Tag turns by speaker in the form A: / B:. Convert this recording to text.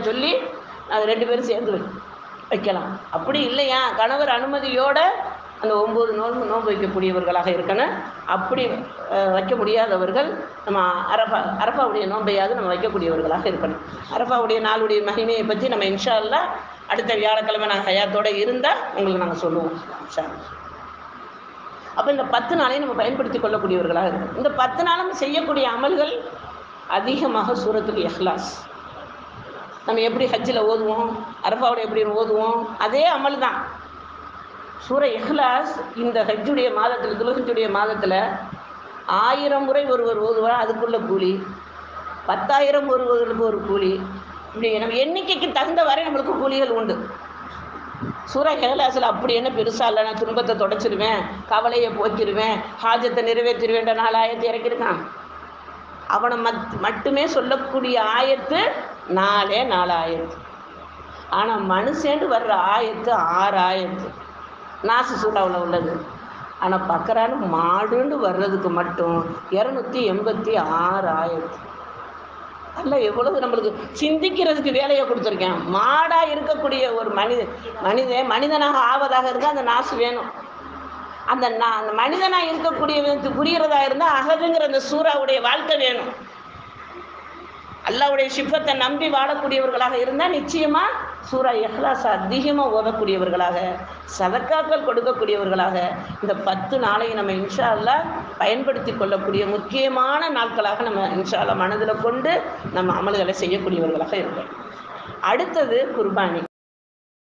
A: சொல்லி அது ரெண்டு பேரும் சேர்ந்து வை- வைக்கலாம். அப்படி இல்லையா? கணவர் அனுமதியோட அந்த ஒம்பது நோன்பு நோன்பு வைக்கக்கூடியவர்களாக இருக்கணும். அப்படி வைக்க முடியாதவர்கள் நம்ம அரபா அரபாவுடைய நோன்பையாவது நம்ம வைக்கக்கூடியவர்களாக இருக்கணும். அரபாவுடைய நாளுடைய மகிமையை பற்றி நம்ம இன்ஷா அல்லாஹ் அடுத்த வியாழக்கிழமை நாங்கள் ஹயாத்தோடு இருந்தால் உங்களுக்கு நாங்கள் சொல்லுவோம். இன்ஷா அப்போ இந்த பத்து நாளையும் நம்ம பயன்படுத்தி கொள்ளக்கூடியவர்களாக இருக்கும் இந்த பத்து நாளும் செய்யக்கூடிய அமல்கள் அதிகமாக சூரத்துக்கு எஹ்லாஸ் நம்ம எப்படி ஹஜ்ஜில் ஓதுவோம்? அரபாவில் எப்படி ஓதுவோம்? அதே அமல் தான் சூர இஹ்லாஸ் இந்த ஹஜ்ஜுடைய மாதத்தில் துலஹஜ்ஜுடைய மாதத்தில் ஆயிரம் முறை ஒருவர் ஓதுவார் அதுக்குள்ள கூலி. பத்தாயிரம் ஒருவருக்கு ஒரு கூலி. இப்படி நம்ம எண்ணிக்கைக்கு தகுந்த வரை நம்மளுக்கு கூலிகள் உண்டு. சூரா ஹெகலாசில் அப்படி என்ன பெருசாக இல்லை நான் துன்பத்தை தொடச்சிருவேன் கவலையை போக்கிடுவேன் ஹாஜத்தை நிறைவேற்றிடுவேன்ற நாலு ஆயத்தை இறக்கியிருக்கான். அவனை மத் மட்டுமே சொல்லக்கூடிய ஆயத்து நாலே நாலு ஆனால் மனுஷேண்டு வர்ற ஆயத்து ஆறாயிரத்து. நாசு சூடாவில் உள்ளது. ஆனால் பக்கரான மாடுன்னு வர்றதுக்கு மட்டும் இரநூத்தி எண்பத்தி ஆறாயிரத்து. அல்ல எவ்வளவு நம்மளுக்கு சிந்திக்கிறதுக்கு வேலையை கொடுத்துருக்கேன். மாடாக இருக்கக்கூடிய ஒரு மனித மனிதன் மனிதனாக ஆவதாக இருந்தால் அந்த நாசு வேணும். அந்த நான் அந்த மனிதனாக இருக்கக்கூடிய புரியறதா இருந்தால் அகதுங்கிற அந்த சூறாவுடைய வாழ்க்கை வேணும். அல்லாவுடைய சிப்பத்தை நம்பி வாழக்கூடியவர்களாக இருந்தால் நிச்சயமாக சூரா எஹ்லாஸ் அதிகமாக ஓதக்கூடியவர்களாக சதக்காக்கள் கொடுக்கக்கூடியவர்களாக இந்த பத்து நாளையும் நம்ம இன்ஷா பயன்படுத்தி கொள்ளக்கூடிய முக்கியமான நாட்களாக நம்ம இன்ஷா மனதில் கொண்டு நம்ம அமல்களை செய்யக்கூடியவர்களாக இருக்கோம் அடுத்தது குர்பானி.